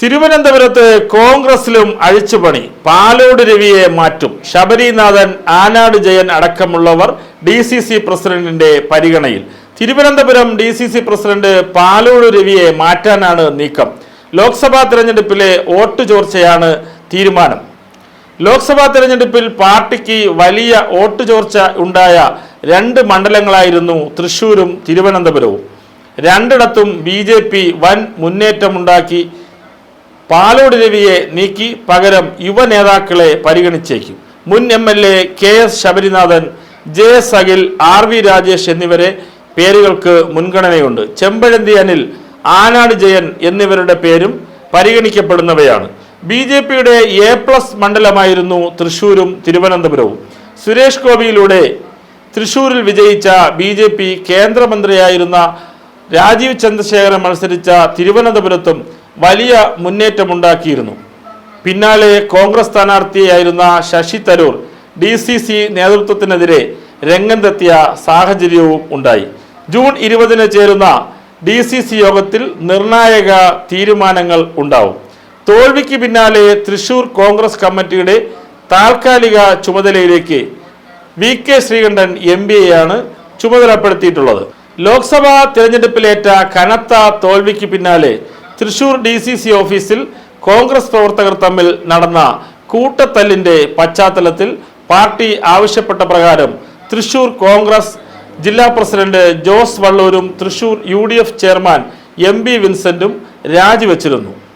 തിരുവനന്തപുരത്ത് കോൺഗ്രസിലും അഴിച്ചുപണി. പാലോട് രവിയെ മാറ്റും. ശബരിനാഥൻ ആനാട് ജയൻ അടക്കമുള്ളവർ ഡി സി സി പ്രസിഡന്റിന്റെ പരിഗണയിൽ Thiruvananthapuram D C C president Palode രവിയെ മാറ്റാനാണ് നീക്കം. ലോക്സഭാ തെരഞ്ഞെടുപ്പിലെ വോട്ട് ചോർച്ചയാണ് തീരുമാനം. ലോക്സഭാ തെരഞ്ഞെടുപ്പിൽ പാർട്ടിക്ക് വലിയ വോട്ട് ചോർച്ച ഉണ്ടായ രണ്ട് മണ്ഡലങ്ങളായിരുന്നു തൃശൂരും തിരുവനന്തപുരവും. രണ്ടിടത്തും ബി വൻ മുന്നേറ്റമുണ്ടാക്കി. പാലോട് രവിയെ നീക്കി പകരം യുവ നേതാക്കളെ പരിഗണിച്ചേക്കും. മുൻ M L A K S Sabarinathan J S Akhil R V Rajesh എന്നിവരെ പേരുകൾക്ക് മുൻഗണനയുണ്ട്. ചെമ്പഴന്തി അനിൽ ആനാട് ജയൻ എന്നിവരുടെ പേരും പരിഗണിക്കപ്പെടുന്നവയാണ്. ബി ജെ പിയുടെ എ പ്ലസ് മണ്ഡലമായിരുന്നു തൃശൂരും തിരുവനന്തപുരവും. സുരേഷ് ഗോപിയിലൂടെ തൃശൂരിൽ വിജയിച്ച ബി ജെ പി കേന്ദ്രമന്ത്രിയായിരുന്ന രാജീവ് ചന്ദ്രശേഖരൻ മത്സരിച്ച തിരുവനന്തപുരത്തും വലിയ മുന്നേറ്റമുണ്ടാക്കിയിരുന്നു. പിന്നാലെ Congress സ്ഥാനാർത്ഥിയായിരുന്ന Shashi Tharoor D C C നേതൃത്വത്തിനെതിരെ രംഗത്തെത്തിയ സാഹചര്യവും ഉണ്ടായി. ജൂൺ ഇരുപതിന് ചേരുന്ന ഡി സി സി യോഗത്തിൽ നിർണായക തീരുമാനങ്ങൾ ഉണ്ടാവും. തോൽവിക്ക് പിന്നാലെ തൃശൂർ കോൺഗ്രസ് കമ്മിറ്റിയുടെ താൽക്കാലിക ചുമതലയിലേക്ക് V K Sreekandan M B എയാണ് ചുമതലപ്പെടുത്തിയിട്ടുള്ളത്. ലോക്സഭാ തിരഞ്ഞെടുപ്പിലേറ്റ കനത്ത തോൽവിക്ക് പിന്നാലെ തൃശൂർ ഡി സി സി ഓഫീസിൽ കോൺഗ്രസ് പ്രവർത്തകർ തമ്മിൽ നടന്ന കൂട്ടത്തല്ലിന്റെ പശ്ചാത്തലത്തിൽ പാർട്ടി ആവശ്യപ്പെട്ട പ്രകാരം തൃശൂർ കോൺഗ്രസ് ജില്ലാ പ്രസിഡന്റ് ജോസ് വള്ളൂരും തൃശൂർ യു ചെയർമാൻ എം വിൻസെന്റും രാജിവെച്ചിരുന്നു.